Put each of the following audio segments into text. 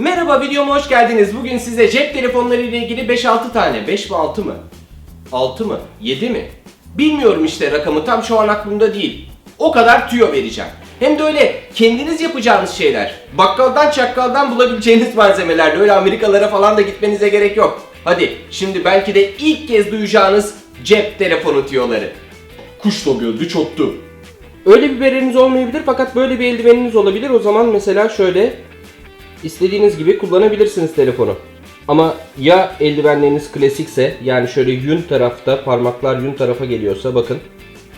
Merhaba videoma hoş geldiniz. Bugün size cep telefonları ile ilgili 5-6 tane, 5 mi 6 mı? 6 mı? 7 mi? Bilmiyorum işte rakamı tam şu an aklımda değil. O kadar tüyo vereceğim. Hem de öyle kendiniz yapacağınız şeyler. Bakkaldan çakkaldan bulabileceğiniz malzemelerle öyle Amerikalara falan da gitmenize gerek yok. Hadi şimdi belki de ilk kez duyacağınız cep telefonu tüyoları. Kuş da geldi çottu. Öyle bir bereniz olmayabilir fakat böyle bir eldiveniniz olabilir. O zaman mesela şöyle istediğiniz gibi kullanabilirsiniz telefonu. Ama ya eldivenleriniz klasikse yani şöyle yün tarafta parmaklar yün tarafa geliyorsa bakın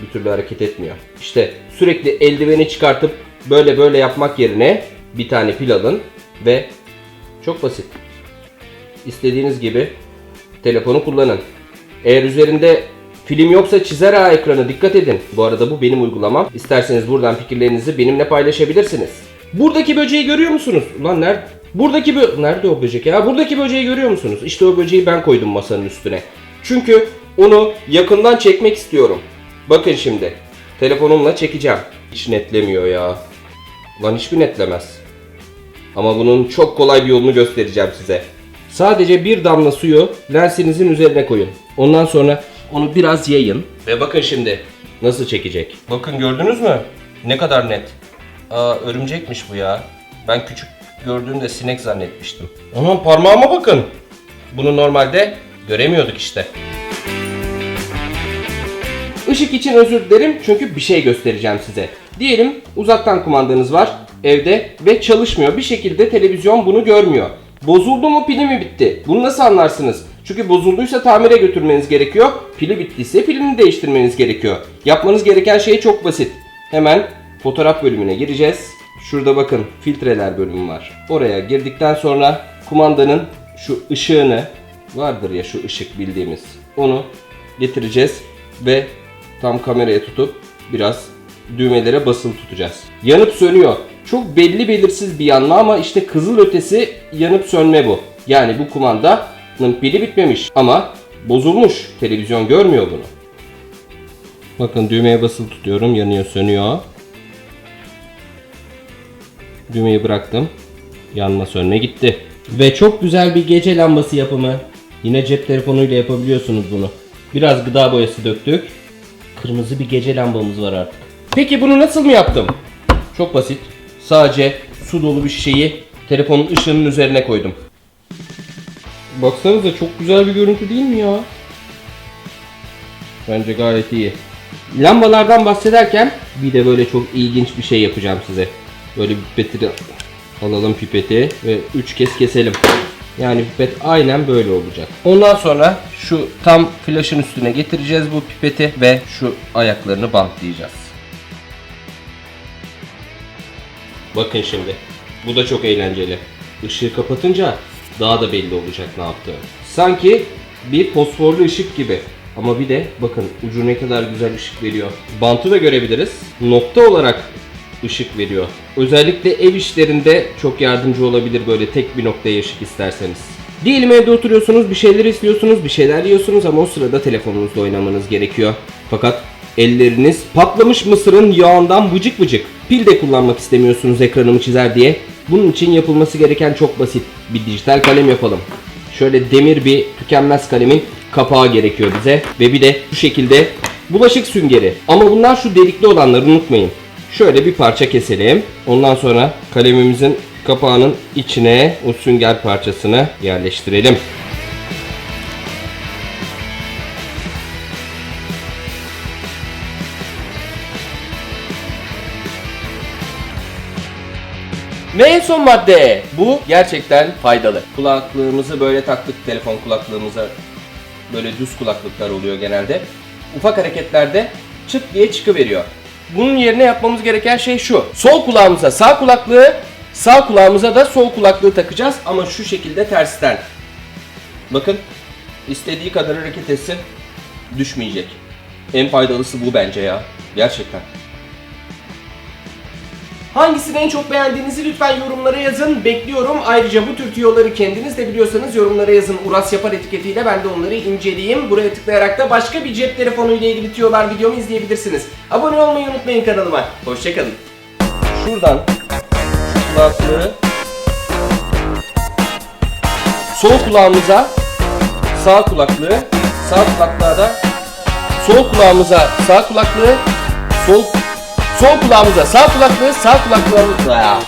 bir türlü hareket etmiyor. İşte sürekli eldiveni çıkartıp böyle böyle yapmak yerine bir tane pil alın ve çok basit. İstediğiniz gibi telefonu kullanın. Eğer üzerinde film yoksa çizer ağa ekranı dikkat edin. Bu arada bu benim uygulamam. İsterseniz buradan fikirlerinizi benimle paylaşabilirsiniz. Buradaki böceği görüyor musunuz? Ulan nerede? Buradaki bö nerede o böcek ya? Buradaki böceği görüyor musunuz? İşte o böceği ben koydum masanın üstüne. Çünkü onu yakından çekmek istiyorum. Bakın şimdi. Telefonumla çekeceğim. Hiç netlemiyor ya. Lan hiçbir netlemez. Ama bunun çok kolay bir yolunu göstereceğim size. Sadece bir damla suyu lensinizin üzerine koyun. Ondan sonra onu biraz yayın. Ve bakın şimdi nasıl çekecek. Bakın gördünüz mü? Ne kadar net. Aa örümcekmiş bu ya. Ben küçük gördüğümde sinek zannetmiştim. Aman parmağıma bakın. Bunu normalde göremiyorduk işte. Işık için özür dilerim çünkü bir şey göstereceğim size. Diyelim uzaktan kumandanız var evde ve çalışmıyor. Bir şekilde televizyon bunu görmüyor. Bozuldu mu pili mi bitti? Bunu nasıl anlarsınız? Çünkü bozulduysa tamire götürmeniz gerekiyor. Pili bittiyse pilini değiştirmeniz gerekiyor. Yapmanız gereken şey çok basit. Hemen fotoğraf bölümüne gireceğiz. Şurada bakın filtreler bölümü var. Oraya girdikten sonra kumandanın şu ışığını vardır ya şu ışık bildiğimiz. Onu getireceğiz ve tam kameraya tutup biraz düğmelere basılı tutacağız. Yanıp sönüyor. Çok belli belirsiz bir yanma ama işte kızıl ötesi yanıp sönme bu. Yani bu kumandanın pili bitmemiş ama bozulmuş. Televizyon görmüyor bunu. Bakın düğmeye basılı tutuyorum. Yanıyor, sönüyor. Düğmeyi bıraktım. Yanma sönme gitti. Ve çok güzel bir gece lambası yapımı. Yine cep telefonuyla yapabiliyorsunuz bunu. Biraz gıda boyası döktük. Kırmızı bir gece lambamız var artık. Peki bunu nasıl mı yaptım? Çok basit. Sadece su dolu bir şişeyi telefonun ışığının üzerine koydum. Baksanıza çok güzel bir görüntü değil mi ya? Bence gayet iyi. Lambalardan bahsederken bir de böyle çok ilginç bir şey yapacağım size. Böyle bir pipeti alalım pipeti ve 3 kez keselim. Yani pipet aynen böyle olacak. Ondan sonra şu tam flaşın üstüne getireceğiz bu pipeti ve şu ayaklarını bantlayacağız. Bakın şimdi. Bu da çok eğlenceli. Işığı kapatınca daha da belli olacak ne yaptığı. Sanki bir fosforlu ışık gibi. Ama bir de bakın ucu ne kadar güzel ışık veriyor. Bantı da görebiliriz. Nokta olarak ışık veriyor. Özellikle ev işlerinde çok yardımcı olabilir böyle tek bir noktaya ışık isterseniz. Diyelim evde oturuyorsunuz, bir şeyler istiyorsunuz, bir şeyler yiyorsunuz ama o sırada telefonunuzla oynamanız gerekiyor. Fakat elleriniz patlamış mısırın yağından vıcık vıcık. Pil de kullanmak istemiyorsunuz ekranımı çizer diye. Bunun için yapılması gereken çok basit. Bir dijital kalem yapalım. Şöyle demir bir tükenmez kalemin kapağı gerekiyor bize. Ve bir de şu şekilde bulaşık süngeri. Ama bunlar şu delikli olanları unutmayın. Şöyle bir parça keselim. Ondan sonra kalemimizin kapağının içine o sünger parçasını yerleştirelim. Ve en son madde. Bu gerçekten faydalı. Kulaklığımızı böyle taktık telefon kulaklığımıza. Böyle düz kulaklıklar oluyor genelde. Ufak hareketlerde çıt diye çıkıveriyor. Bunun yerine yapmamız gereken şey şu. Sol kulağımıza sağ kulaklığı, sağ kulağımıza da sol kulaklığı takacağız ama şu şekilde tersten. Bakın istediği kadar hareket etsin düşmeyecek. En faydalısı bu bence ya. Gerçekten. Hangisini en çok beğendiğinizi lütfen yorumlara yazın. Bekliyorum. Ayrıca bu tür tüyoları kendiniz de biliyorsanız yorumlara yazın. Uras Yapar etiketiyle ben de onları inceleyeyim. Buraya tıklayarak da başka bir cep telefonu ile ilgili tüyolar videomu izleyebilirsiniz. Abone olmayı unutmayın kanalıma. Hoşçakalın. Şuradan şu kulaklığı sol kulağımıza sağ kulaklığı, sağ kulaklığa da sol kulağımıza sağ kulaklığı, sol sol kulağımıza sağ kulaklığı, sağ kulaklığa